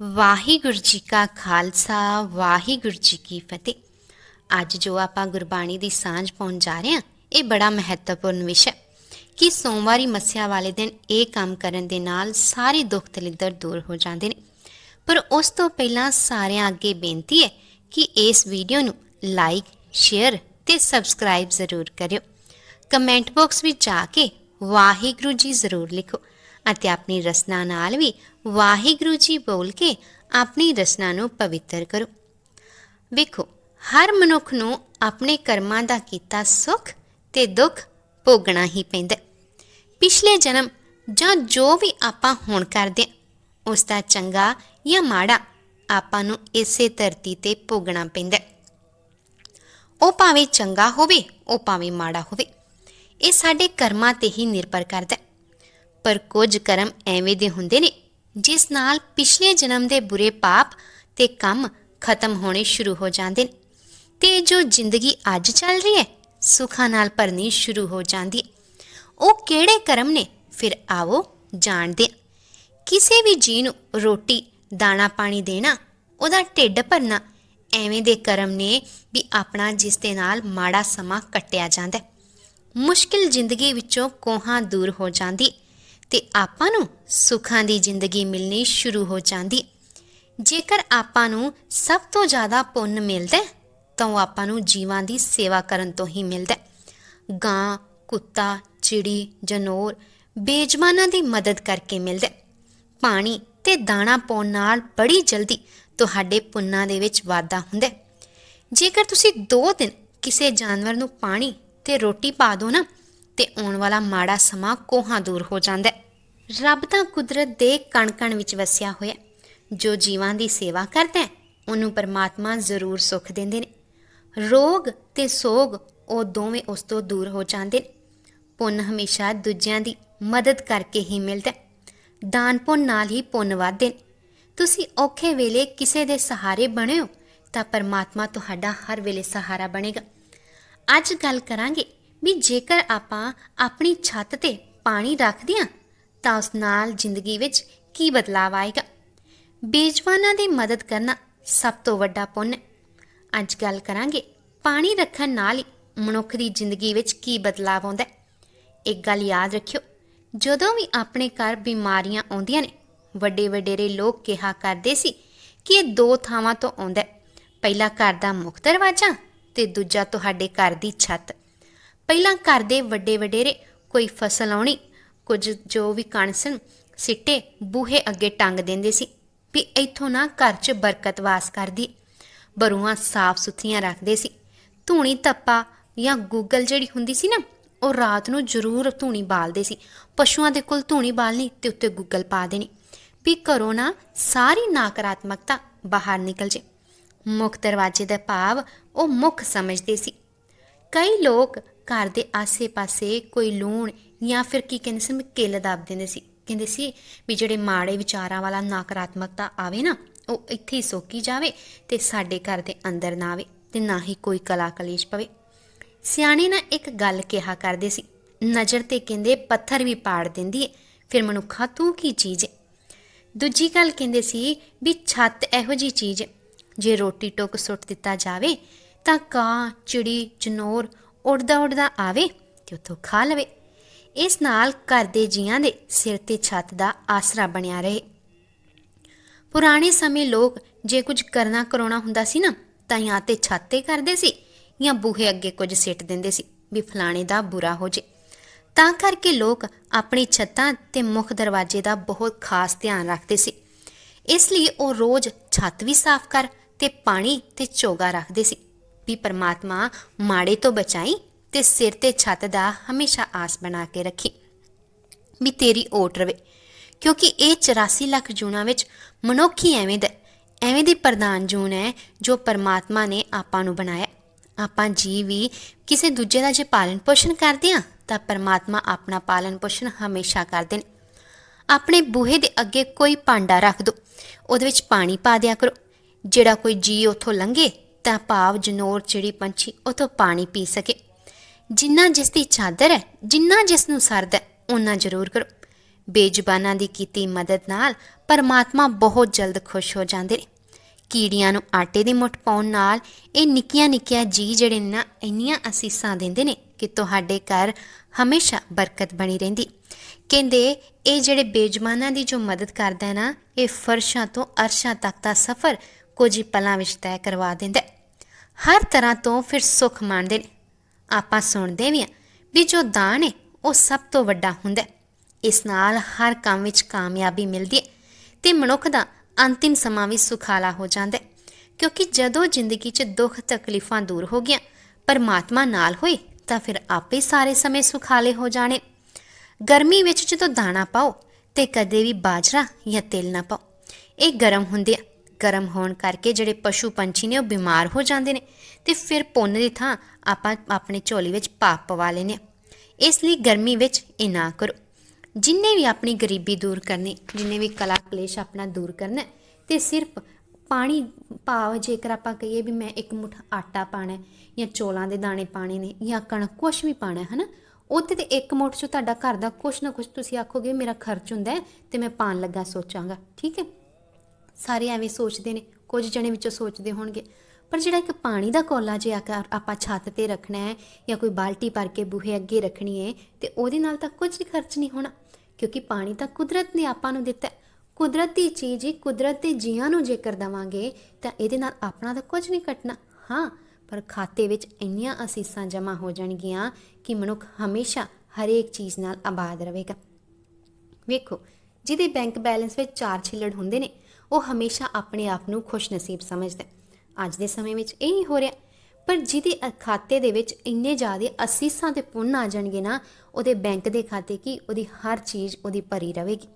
ਵਾਹਿਗੁਰੂ ਜੀ ਕਾ ਖਾਲਸਾ, ਵਾਹਿਗੁਰੂ ਜੀ ਕੀ ਫਤਿਹ। ਅੱਜ ਜੋ ਆਪਾਂ ਗੁਰਬਾਣੀ ਦੀ ਸਾਂਝ ਪਾਉਣ ਜਾ ਰਹੇ ਹਾਂ, ਇਹ ਬੜਾ ਮਹੱਤਵਪੂਰਨ ਵਿਸ਼ਾ ਕਿ ਸੋਮਵਾਰੀ ਮੱਸਿਆ ਵਾਲੇ ਦਿਨ ਇਹ ਕੰਮ ਕਰਨ ਦੇ ਨਾਲ ਸਾਰੇ ਦੁੱਖ ਦਲਿੱਦਰ ਦੂਰ ਹੋ ਜਾਂਦੇ ਨੇ। ਪਰ ਉਸ ਤੋਂ ਪਹਿਲਾਂ ਸਾਰਿਆਂ ਅੱਗੇ ਬੇਨਤੀ ਹੈ ਕਿ ਇਸ ਵੀਡੀਓ ਨੂੰ ਲਾਈਕ, ਸ਼ੇਅਰ ਤੇ ਸਬਸਕ੍ਰਾਈਬ ਜ਼ਰੂਰ ਕਰਿਓ। ਕਮੈਂਟ ਬਾਕਸ ਵਿੱਚ ਜਾ ਕੇ ਵਾਹਿਗੁਰੂ ਜੀ ਜ਼ਰੂਰ ਲਿਖੋ ਅਤੇ ਆਪਣੀ ਰਸਨਾ ਨਾਲ ਵੀ ਵਾਹਿਗੁਰੂ ਜੀ ਬੋਲ ਕੇ ਆਪਣੀ ਰਸਨਾ ਨੂੰ ਪਵਿੱਤਰ ਕਰੋ। ਵੇਖੋ, ਹਰ ਮਨੁੱਖ ਨੂੰ ਆਪਣੇ ਕਰਮਾਂ ਦਾ ਕੀਤਾ ਸੁੱਖ ਤੇ ਦੁੱਖ ਭੋਗਣਾ ਹੀ ਪੈਂਦਾ ਪਿਛਲੇ ਜਨਮ ਜਾਂ ਜੋ ਵੀ ਆਪਾਂ ਹੁਣ ਕਰਦੇ ਹਾਂ, ਉਸ ਦਾ ਚੰਗਾ ਜਾਂ ਮਾੜਾ ਆਪਾਂ ਨੂੰ ਇਸੇ ਧਰਤੀ ਤੇ ਭੋਗਣਾ ਪੈਂਦਾ ਉਹ ਭਾਵੇਂ ਚੰਗਾ ਹੋਵੇ, ਉਹ ਭਾਵੇਂ ਮਾੜਾ ਹੋਵੇ, ਇਹ ਸਾਡੇ ਕਰਮਾਂ ਤੇ ਹੀ ਨਿਰਭਰ ਕਰਦਾ ਪਰ ਕੁਝ ਕਰਮ ਐਵੇਂ ਦੇ ਹੁੰਦੇ ਨੇ ਜਿਸ ਨਾਲ ਪਿਛਲੇ ਜਨਮ ਦੇ ਬੁਰੇ ਪਾਪ ਤੇ ਕੰਮ ਖਤਮ ਹੋਣੇ ਸ਼ੁਰੂ ਹੋ ਜਾਂਦੇ ਨੇ। ਤੇ ਜੋ ਜ਼ਿੰਦਗੀ ਅੱਜ ਚੱਲ ਰਹੀ ਹੈ, ਸੁੱਖਾਂ ਨਾਲ ਭਰਨੀ ਸ਼ੁਰੂ ਹੋ ਜਾਂਦੀ ਹੈ। ਉਹ ਕਿਹੜੇ ਕਰਮ ਨੇ? ਫਿਰ ਆਵੋ ਜਾਣਦੇ ਕਿਸੇ ਵੀ ਜੀ ਨੂੰ ਰੋਟੀ, ਦਾਣਾ ਪਾਣੀ ਦੇਣਾ, ਉਹਦਾ ਢਿੱਡ ਭਰਨਾ, ਐਵੇਂ ਦੇ ਕਰਮ ਨੇ ਵੀ ਆਪਣਾ ਜਿਸ ਦੇ ਨਾਲ ਮਾੜਾ ਸਮਾਂ ਕੱਟਿਆ ਜਾਂਦਾ ਮੁਸ਼ਕਿਲ ਜ਼ਿੰਦਗੀ ਵਿੱਚੋਂ ਕੋਹਾਂ ਦੂਰ ਹੋ ਜਾਂਦੀ ਤੇ ਆਪਾਂ ਨੂੰ ਸੁੱਖਾਂ ਦੀ ਜ਼ਿੰਦਗੀ ਮਿਲਣੀ ਸ਼ੁਰੂ ਹੋ ਜਾਂਦੀ। ਜੇਕਰ ਆਪਾਂ ਨੂੰ ਸਭ ਤੋਂ ਜ਼ਿਆਦਾ ਪੁੰਨ ਮਿਲਦਾ ਤਾਂ ਉਹ ਆਪਾਂ ਨੂੰ ਜੀਵਾਂ ਦੀ ਸੇਵਾ ਕਰਨ ਤੋਂ ਹੀ ਮਿਲਦਾ ਗਾਂ, ਕੁੱਤਾ, ਚਿੜੀ, ਜਨੋਰ ਬੇਜਮਾਨਾਂ ਦੀ ਮਦਦ ਕਰਕੇ ਮਿਲਦਾ ਪਾਣੀ ਤੇ ਦਾਣਾ ਪਾਉਣ ਨਾਲ ਬੜੀ ਜਲਦੀ ਤੁਹਾਡੇ ਪੁੰਨਾਂ ਦੇ ਵਿੱਚ ਵਾਧਾ ਹੁੰਦਾ ਜੇਕਰ ਤੁਸੀਂ 2 ਦਿਨ ਕਿਸੇ ਜਾਨਵਰ ਨੂੰ ਪਾਣੀ ਤੇ ਰੋਟੀ ਪਾ ਦਿਓ ਨਾ ਤੇ ਆਉਣ ਵਾਲਾ ਮਾੜਾ ਸਮਾਂ ਕੋਹਾਂ ਦੂਰ ਹੋ ਜਾਂਦਾ ਹੈ। ਰੱਬ ਤਾਂ ਕੁਦਰਤ ਦੇ ਕਣ-ਕਣ ਵਿੱਚ ਵਸਿਆ ਹੋਇਆ ਜੋ ਜੀਵਾਂ ਦੀ ਸੇਵਾ ਕਰਦਾ ਹੈ, ਉਹਨੂੰ ਪਰਮਾਤਮਾ ਜ਼ਰੂਰ ਸੁੱਖ ਦਿੰਦੇ ਨੇ। ਰੋਗ ਤੇ ਸੋਗ, ਉਹ ਦੋਵੇਂ ਉਸ ਤੋਂ ਦੂਰ ਹੋ ਜਾਂਦੇ ਨੇ। ਪੁੰਨ ਹਮੇਸ਼ਾ ਦੂਜਿਆਂ ਦੀ ਮਦਦ ਕਰਕੇ ਹੀ ਮਿਲਦਾ ਦਾਨ ਪੁੰਨ ਨਾਲ ਹੀ ਪੁੰਨ ਵਧਦੇ ਨੇ। ਤੁਸੀਂ ਔਖੇ ਵੇਲੇ ਕਿਸੇ ਦੇ ਸਹਾਰੇ ਬਣੇ ਹੋ, ਤਾਂ ਪਰਮਾਤਮਾ ਤੁਹਾਡਾ ਹਰ ਵੇਲੇ ਸਹਾਰਾ ਬਣੇਗਾ। ਅੱਜ ਗੱਲ ਕਰਾਂਗੇ ਵੀ ਜੇਕਰ ਆਪਾਂ ਆਪਣੀ ਛੱਤ ਤੇ ਪਾਣੀ ਰੱਖਦੇ ਹਾਂ ਤਾਂ ਉਸ ਨਾਲ ਜ਼ਿੰਦਗੀ ਵਿੱਚ ਕੀ ਬਦਲਾਅ ਆਏਗਾ? ਬੇਜਵਾਨਾਂ ਦੀ ਮਦਦ ਕਰਨਾ ਸਭ ਤੋਂ ਵੱਡਾ ਪੁੰਨ ਹੈ। ਅੱਜ ਗੱਲ ਕਰਾਂਗੇ ਪਾਣੀ ਰੱਖਣ ਨਾਲ ਹੀ ਮਨੁੱਖ ਦੀ ਜ਼ਿੰਦਗੀ ਵਿੱਚ ਕੀ ਬਦਲਾਅ ਆਉਂਦਾ ਹੈ। ਇੱਕ ਗੱਲ ਯਾਦ ਰੱਖਿਓ, ਜਦੋਂ ਵੀ ਆਪਣੇ ਘਰ ਬਿਮਾਰੀਆਂ ਆਉਂਦੀਆਂ ਨੇ ਵੱਡੇ ਵਡੇਰੇ ਲੋਕ ਕਿਹਾ ਕਰਦੇ ਸੀ ਕਿ ਇਹ ਦੋ ਥਾਵਾਂ ਤੋਂ ਆਉਂਦਾ ਹੈ। ਪਹਿਲਾ ਘਰ ਦਾ ਮੁੱਖ ਦਰਵਾਜ਼ਾ ਤੇ ਦੂਜਾ ਤੁਹਾਡੇ ਘਰ ਦੀ ਛੱਤ। ਪਹਿਲਾਂ ਘਰ ਦੇ ਵੱਡੇ ਵਡੇਰੇ ਕੋਈ ਫਸਲ ਆਉਣੀ, ਕੁਝ ਜੋ ਵੀ ਕਣਸਣ ਸਿੱਟੇ ਬੂਹੇ ਅੱਗੇ ਟੰਗ ਦਿੰਦੇ ਸੀ ਵੀ ਇੱਥੋਂ ਨਾ ਘਰ 'ਚ ਬਰਕਤ ਵਾਸ ਕਰਦੀ। ਬਰੂਆਂ ਸਾਫ਼ ਸੁਥਰੀਆਂ ਰੱਖਦੇ ਸੀ। ਧੂਣੀ ਤੱਪਾ ਜਾਂ ਗੂਗਲ ਜਿਹੜੀ ਹੁੰਦੀ ਸੀ ਨਾ, ਉਹ ਰਾਤ ਨੂੰ ਜ਼ਰੂਰ ਧੂਣੀ ਬਾਲਦੇ ਸੀ। ਪਸ਼ੂਆਂ ਦੇ ਕੋਲ ਧੂਣੀ ਬਾਲਣੀ ਤੇ ਉੱਤੇ ਗੂਗਲ ਪਾ ਦੇਣੀ ਵੀ ਘਰੋਂ ਨਾ ਸਾਰੀ ਨਕਾਰਾਤਮਕਤਾ ਬਾਹਰ ਨਿਕਲ ਜੇ। ਮੁੱਖ ਦਰਵਾਜ਼ੇ ਦਾ ਭਾਵ ਉਹ ਮੁੱਖ ਸਮਝਦੇ ਸੀ। ਕਈ ਲੋਕ ਘਰ ਦੇ ਆਸੇ-ਪਾਸੇ ਕੋਈ ਲੂਣ ਜਾਂ ਫਿਰ ਕੀ ਕਹਿੰਦੇ ਸੀ, ਕਿੱਲ ਦੱਬ ਦਿੰਦੇ ਸੀ। ਕਹਿੰਦੇ ਸੀ ਵੀ ਜਿਹੜੇ ਮਾੜੇ ਵਿਚਾਰਾਂ ਵਾਲਾ ਨਕਾਰਾਤਮਕਤਾ ਆਵੇ ਨਾ, ਉਹ ਇੱਥੇ ਹੀ ਸੋਕੀ ਜਾਵੇ ਤੇ ਸਾਡੇ ਘਰ ਦੇ ਅੰਦਰ ਨਾ ਆਵੇ ਤੇ ਨਾ ਹੀ ਕੋਈ ਕਲਾ ਕਲੇਸ਼ ਪਵੇ। ਸਿਆਣੇ ਨਾ ਇੱਕ ਗੱਲ ਕਿਹਾ ਕਰਦੇ ਸੀ, ਨਜ਼ਰ ਤੇ ਕਹਿੰਦੇ ਪੱਥਰ ਵੀ ਪਾੜ ਦਿੰਦੀ ਏ, ਫਿਰ ਮਨੁੱਖਾ ਤੂੰ ਕੀ ਚੀਜ਼ ਏ? ਦੂਜੀ ਗੱਲ ਕਹਿੰਦੇ ਸੀ ਵੀ ਛੱਤ ਇਹੋ ਜੀ ਚੀਜ਼ ਏ, ਜੇ ਰੋਟੀ ਟੁੱਕ ਸੁੱਟ ਦਿੱਤਾ ਜਾਵੇ ਤਾਂ ਕਾਂ ਚਿੜੀ ਜਨੌਰ ਉੱਡਦਾ ਉੱਡਦਾ ਆਵੇ ਤੇ ਉੱਥੋਂ ਖਾ ਲਵੇ। ਇਸ ਨਾਲ ਘਰ ਦੇ ਜੀਆਂ ਦੇ ਸਿਰ ਤੇ ਛੱਤ ਦਾ ਆਸਰਾ ਬਣਿਆ ਰਹੇ। ਪੁਰਾਣੇ ਸਮੇਂ ਲੋਕ ਜੇ ਕੁਝ ਕਰਨਾ ਕਰਾਉਣਾ ਹੁੰਦਾ ਸੀ ਨਾ, ਤਾਂ ਜਾਂ ਤੇ ਛੱਤ ਤੇ ਕਰਦੇ ਸੀ ਜਾਂ ਬੂਹੇ ਅੱਗੇ ਕੁਝ ਸਿੱਟ ਦਿੰਦੇ ਸੀ ਵੀ ਫਲਾਣੇ ਦਾ ਬੁਰਾ ਹੋ ਜੇ। ਤਾਂ ਕਰਕੇ ਲੋਕ ਆਪਣੀ ਛੱਤਾਂ ਤੇ ਮੁੱਖ ਦਰਵਾਜ਼ੇ ਦਾ ਬਹੁਤ ਖਾਸ ਧਿਆਨ ਰੱਖਦੇ ਸੀ। ਇਸ ਲਈ ਉਹ ਰੋਜ਼ ਛੱਤ ਵੀ ਸਾਫ਼ ਕਰ ਤੇ ਪਾਣੀ ਤੇ ਚੋਗਾ ਰੱਖਦੇ ਸੀ। ਵੀ ਪਰਮਾਤਮਾ ਮਾੜੇ ਤੋਂ ਬਚਾਈ ਤੇ ਸਿਰ ਤੇ ਛੱਤ ਦਾ ਹਮੇਸ਼ਾ ਆਸ ਬਣਾ ਕੇ ਰੱਖੀ। ਵੀ ਤੇਰੀ ਓਟ ਰਵੇ, ਕਿਉਂਕਿ ਇਹ 84 ਲੱਖ ਜੂਨਾਂ ਵਿੱਚ ਮਨੁੱਖ ਹੀ ਐਵੇਂ ਦਾ, ਐਵੇਂ ਦੀ ਪ੍ਰਧਾਨ ਜੂਨ ਹੈ ਜੋ ਪਰਮਾਤਮਾ ਨੇ ਆਪਾਂ ਨੂੰ ਬਣਾਇਆ। ਆਪਾਂ ਜੀ ਵੀ ਕਿਸੇ ਦੂਜੇ ਦਾ ਜੇ ਪਾਲਣ ਪੋਸ਼ਣ ਕਰਦੇ ਆ ਤਾਂ ਪਰਮਾਤਮਾ ਆਪਣਾ ਪਾਲਣ ਪੋਸ਼ਣ ਹਮੇਸ਼ਾ ਕਰਦੇ ਨੇ ਆਪਣੇ ਬੂਹੇ ਦੇ ਅੱਗੇ ਕੋਈ ਭਾਂਡਾ ਰੱਖ ਦਿਓ ਉਹਦੇ ਵਿੱਚ ਪਾਣੀ ਪਾ ਦਿਆ ਕਰੋ। ਜਿਹੜਾ ਕੋਈ ਜੀ ਉਥੋਂ ਲੰਘੇ ਤਾਂ ਭਾਵ ਜਨੌਰ ਚਿੜੀ ਪੰਛੀ ਉਥੋਂ ਪਾਣੀ ਪੀ ਸਕੇ। ਜਿੰਨਾ ਜਿਸ ਦੀ ਚਾਦਰ ਹੈ ਜਿੰਨਾ ਜਿਸ ਨੂੰ ਸਰਦਾ ਹੈ, ਓਨਾ ਜ਼ਰੂਰ ਕਰੋ। ਬੇਜ਼ੁਬਾਨਾਂ ਦੀ ਕੀਤੀ ਮਦਦ ਨਾਲ ਪਰਮਾਤਮਾ ਬਹੁਤ ਜਲਦ ਖੁਸ਼ ਹੋ ਜਾਂਦੇ ਨੇ। ਕੀੜੀਆਂ ਨੂੰ ਆਟੇ ਦੀ ਮੁੱਠ ਪਾਉਣ ਨਾਲ ਇਹ ਨਿੱਕੀਆਂ ਨਿੱਕੀਆਂ ਜੀ ਜਿਹੜੇ ਨੇ ਨਾ ਇੰਨੀਆਂ ਅਸੀਸਾਂ ਦਿੰਦੇ ਨੇ ਕਿ ਤੁਹਾਡੇ ਘਰ ਹਮੇਸ਼ਾ ਬਰਕਤ ਬਣੀ ਰਹਿੰਦੀ। ਕਹਿੰਦੇ ਇਹ ਜਿਹੜੇ ਬੇਜਮਾਨਾਂ ਦੀ ਜੋ ਮਦਦ ਕਰਦਾ ਹੈ ਨਾ ਇਹ ਫਰਸ਼ਾਂ ਤੋਂ ਅਰਸ਼ਾਂ ਤੱਕ ਦਾ ਸਫ਼ਰ ਕੁਝ ਹੀ ਪਲਾਂ ਵਿੱਚ ਤੈਅ ਕਰਵਾ ਦਿੰਦਾ ਹੈ। ਹਰ ਤਰ੍ਹਾਂ ਤੋਂ ਫਿਰ ਸੁੱਖ ਮਾਣਦੇ ਨੇ। ਆਪਾਂ ਸੁਣਦੇ ਵੀ ਹਾਂ ਵੀ ਜੋ ਦਾਨ ਹੈ, ਉਹ ਸਭ ਤੋਂ ਵੱਡਾ ਹੁੰਦਾ ਹੈ। ਇਸ ਨਾਲ ਹਰ ਕੰਮ ਵਿੱਚ ਕਾਮਯਾਬੀ ਮਿਲਦੀ ਹੈ ਤੇ ਮਨੁੱਖ ਦਾ ਅੰਤਿਮ ਸਮਾਂ ਵੀ ਸੁਖਾਲਾ ਹੋ ਜਾਂਦਾ ਹੈ। ਕਿਉਂਕਿ ਜਦੋਂ ਜ਼ਿੰਦਗੀ 'ਚ ਦੁੱਖ ਤਕਲੀਫਾਂ ਦੂਰ ਹੋ ਗਈਆਂ, ਪਰਮਾਤਮਾ ਨਾਲ ਹੋਏ ਤਾਂ ਫਿਰ ਆਪੇ ਸਾਰੇ ਸਮੇਂ ਸੁਖਾਲੇ ਹੋ ਜਾਣੇ ਗਰਮੀ ਵਿੱਚ ਜਦੋਂ ਦਾਣਾ ਪਾਓ ਤੇ ਕਦੇ ਵੀ ਬਾਜਰਾ ਜਾਂ ਤਿਲ ਨਾ ਪਾਓ, ਇਹ ਗਰਮ ਹੁੰਦੇ ਆ। ਗਰਮ ਹੋਣ ਕਰਕੇ ਜਿਹੜੇ ਪਸ਼ੂ ਪੰਛੀ ਨੇ ਉਹ ਬਿਮਾਰ ਹੋ ਜਾਂਦੇ ਨੇ ਤੇ ਫਿਰ ਪੁੰਨ ਦੀ ਥਾਂ ਆਪਾਂ ਆਪਣੇ ਝੋਲੀ ਵਿੱਚ ਪਾਪ ਪਵਾ ਲੈਨੇ ਆ ਇਸ ਲਈ ਗਰਮੀ ਵਿੱਚ ਇਹ ਨਾ ਕਰੋ। ਜਿੰਨੇ ਵੀ ਆਪਣੀ ਗਰੀਬੀ ਦੂਰ ਕਰਨੀ ਜਿੰਨੇ ਵੀ ਕਲਾ ਕਲੇਸ਼ ਆਪਣਾ ਦੂਰ ਕਰਨਾ ਹੈ, ਤੇ ਸਿਰਫ ਪਾਣੀ ਭਾਵ ਜੇਕਰ ਆਪਾਂ ਕਹੀਏ ਵੀ ਮੈਂ ਇੱਕ ਮੁੱਠ ਆਟਾ ਪਾਣਾ ਜਾਂ ਚੋਲਾਂ ਦੇ ਦਾਣੇ ਪਾਣੇ ਨੇ ਜਾਂ ਕਣਕ ਕੁਛ ਵੀ ਪਾਣਾ ਹੈ ਨਾ ਉਹਦੇ ਤੇ ਇੱਕ ਮੁੱਠ ਚ ਤੁਹਾਡਾ ਘਰ ਦਾ ਕੁਛ ਨਾ ਕੁਛ ਤੁਸੀਂ ਆਖੋਗੇ ਮੇਰਾ ਖਰਚ ਹੁੰਦਾ ਹੈ ਤੇ ਮੈਂ ਪਾਣ ਲੱਗਾ ਸੋਚਾਂਗਾ। ਠੀਕ ਹੈ? ਸਾਰੇ ਐਵੇਂ ਸੋਚਦੇ ਨੇ, ਕੁਝ ਜਣੇ ਵਿੱਚੋਂ ਸੋਚਦੇ ਹੋਣਗੇ। ਪਰ ਜਿਹੜਾ ਇੱਕ ਪਾਣੀ ਦਾ ਕੋਲਾ ਜੇ ਆਕਾ- ਆਪਾਂ ਛੱਤ ਤੇ ਰੱਖਣਾ ਹੈ ਜਾਂ ਕੋਈ ਬਾਲਟੀ ਭਰ ਕੇ ਬੂਹੇ ਅੱਗੇ ਰੱਖਣੀ ਹੈ, ਤੇ ਉਹਦੇ ਨਾਲ ਤਾਂ ਕੁਝ ਖਰਚ ਨਹੀਂ ਹੋਣਾ। ਕਿਉਂਕਿ ਪਾਣੀ ਤਾਂ ਕੁਦਰਤ ਨੇ ਆਪਾਂ ਨੂੰ ਦਿੱਤਾ ਕੁਦਰਤ ਦੀ ਚੀਜ਼ ਹੀ ਕੁਦਰਤ ਦੇ ਜੀਆਂ ਨੂੰ ਜੇਕਰ ਦਵਾਂਗੇ, ਤਾਂ ਇਹਦੇ ਨਾਲ ਆਪਣਾ ਤਾਂ ਕੁਝ ਨਹੀਂ ਕੱਟਣਾ। ਹਾਂ, ਪਰ ਖਾਤੇ ਵਿੱਚ ਇੰਨੀਆਂ ਅਸੀਸਾਂ ਜਮ੍ਹਾਂ ਹੋ ਜਾਣਗੀਆਂ ਕਿ ਮਨੁੱਖ ਹਮੇਸ਼ਾ ਹਰੇਕ ਚੀਜ਼ ਨਾਲ ਆਬਾਦ ਰਹੇਗਾ। ਵੇਖੋ, ਜਿਹਦੇ ਬੈਂਕ ਬੈਲੈਂਸ ਵਿੱਚ ਚਾਰ ਛਿੱਲੜ ਹੁੰਦੇ ਨੇ ਉਹ ਹਮੇਸ਼ਾ ਆਪਣੇ ਆਪ ਨੂੰ ਖੁਸ਼ਨਸੀਬ ਸਮਝਦਾ ਅੱਜ ਦੇ ਸਮੇਂ ਵਿੱਚ ਇਹ ਹੀ ਹੋ ਰਿਹਾ ਪਰ ਜਿਹਦੇ ਖਾਤੇ ਦੇ ਵਿੱਚ ਇੰਨੇ ਜ਼ਿਆਦੇ ਅਸੀਸਾਂ ਤੇ ਪੁੰਨ ਆ ਜਾਣਗੇ ਨਾ, ਉਹਦੇ ਬੈਂਕ ਦੇ ਖਾਤੇ ਕੀ ਉਹਦੀ ਹਰ ਚੀਜ਼ ਉਹਦੀ ਭਰੀ ਰਹੇਗੀ।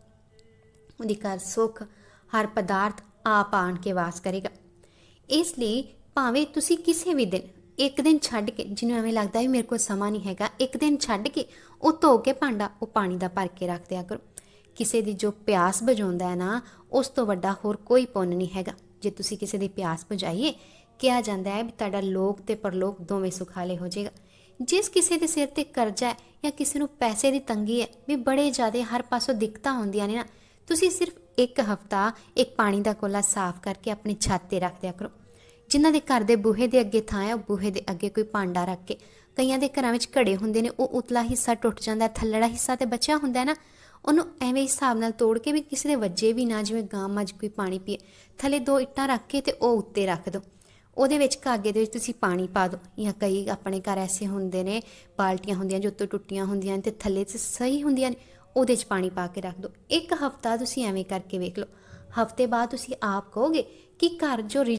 ਉਹਦੀ ਘਰ ਸੁੱਖ, ਹਰ ਪਦਾਰਥ ਆਪ ਆਣ ਕੇ ਵਾਸ ਕਰੇਗਾ। ਇਸ ਲਈ ਭਾਵੇਂ ਤੁਸੀਂ ਕਿਸੇ ਵੀ ਦਿਨ ਇੱਕ ਦਿਨ ਛੱਡ ਕੇ, ਜਿਹਨੂੰ ਐਵੇਂ ਲੱਗਦਾ ਵੀ ਮੇਰੇ ਕੋਲ ਸਮਾਂ ਨਹੀਂ ਹੈਗਾ, ਇੱਕ ਦਿਨ ਛੱਡ ਕੇ ਉਹ ਧੋ ਕੇ ਭਾਂਡਾ ਉਹ ਪਾਣੀ ਦਾ ਭਰ ਕੇ ਰੱਖ ਦਿਆ ਕਰੋ। ਕਿਸੇ ਦੀ ਜੋ ਪਿਆਸ ਬੁਝਾਉਂਦਾ ਹੈ ਨਾ, ਉਸ ਤੋਂ ਵੱਡਾ ਹੋਰ ਕੋਈ ਪੁੰਨ ਨਹੀਂ ਹੈਗਾ। ਜੇ ਤੁਸੀਂ ਕਿਸੇ ਦੀ ਪਿਆਸ ਬੁਝਾਈਏ, ਕਿਹਾ ਜਾਂਦਾ ਹੈ ਵੀ ਤੁਹਾਡਾ ਲੋਕ ਤੇ ਪਰਲੋਕ ਦੋਵੇਂ ਸੁਖਾਲੇ ਹੋ ਜਾਏਗਾ। ਜਿਸ ਕਿਸੇ ਦੇ ਸਿਰ ਤੇ ਕਰਜ਼ਾ ਹੈ ਜਾਂ ਕਿਸੇ ਨੂੰ ਪੈਸੇ ਦੀ ਤੰਗੀ ਹੈ, ਵੀ ਬੜੇ ਜ਼ਿਆਦੇ ਹਰ ਪਾਸੋਂ ਦਿੱਕਤਾਂ ਹੁੰਦੀਆਂ ਨੇ ਨਾ, ਤੁਸੀਂ ਸਿਰਫ ਇੱਕ ਹਫਤਾ ਇੱਕ ਪਾਣੀ ਦਾ ਕੋਲਾ ਸਾਫ਼ ਕਰਕੇ ਆਪਣੀ ਛੱਤ ਤੇ ਰੱਖ ਦਿਆ ਕਰੋ। ਜਿਨ੍ਹਾਂ ਦੇ ਘਰ ਦੇ ਬੂਹੇ ਦੇ ਅੱਗੇ ਥਾਂ ਹੈ, ਉਹ ਬੂਹੇ ਦੇ ਅੱਗੇ ਕੋਈ ਭਾਂਡਾ ਰੱਖ ਕੇ। ਕਈਆਂ ਦੇ ਘਰਾਂ ਵਿੱਚ ਘੜੇ ਹੁੰਦੇ ਨੇ, ਉਹ ਉਤਲਾ ਹਿੱਸਾ ਟੁੱਟ ਜਾਂਦਾ ਥੱਲੜਾ ਹਿੱਸਾ ਤੇ ਬਚਿਆ ਹੁੰਦਾ ਹੈ ਨਾ। ਉਹਨੂੰ ਐਵੇਂ ਹਿਸਾਬ ਨਾਲ ਤੋੜ ਕੇ ਵੀ ਕਿਸੇ ਦੇ ਵੱਜੇ ਵੀ ਨਾ, ਜਿਵੇਂ ਗਾਂ ਮੱਝ ਕੋਈ ਪਾਣੀ ਪੀਏ। ਥੱਲੇ ਦੋ ਇੱਟਾਂ ਰੱਖ ਕੇ ਤੇ ਉਹ ਉੱਤੇ ਰੱਖ ਦਿਓ ਉਹਦੇ ਵਿੱਚ ਕਾਗੇ ਦੇ ਵਿੱਚ ਤੁਸੀਂ ਪਾਣੀ ਪਾ ਦਿਓ ਜਾਂ ਕਈ ਆਪਣੇ ਘਰ ਐਸੇ ਹੁੰਦੇ ਨੇ, ਬਾਲਟੀਆਂ ਹੁੰਦੀਆਂ ਜੋ ਉੱਤੋਂ ਟੁੱਟੀਆਂ ਹੁੰਦੀਆਂ ਨੇ ਤੇ ਥੱਲੇ 'ਚ ਸਹੀ ਹੁੰਦੀਆਂ ਨੇ, ਉਹਦੇ 'ਚ ਪਾਣੀ ਪਾ ਕੇ ਰੱਖ ਦਿਓ ਇੱਕ ਹਫਤਾ ਤੁਸੀਂ ਐਵੇਂ ਕਰਕੇ ਵੇਖ ਲਓ। ਹਫ਼ਤੇ ਬਾਅਦ ਤੁਸੀਂ ਆਪ ਕਹੋਗੇ ਕਿ ਘਰ ਜੋ ਰਿ-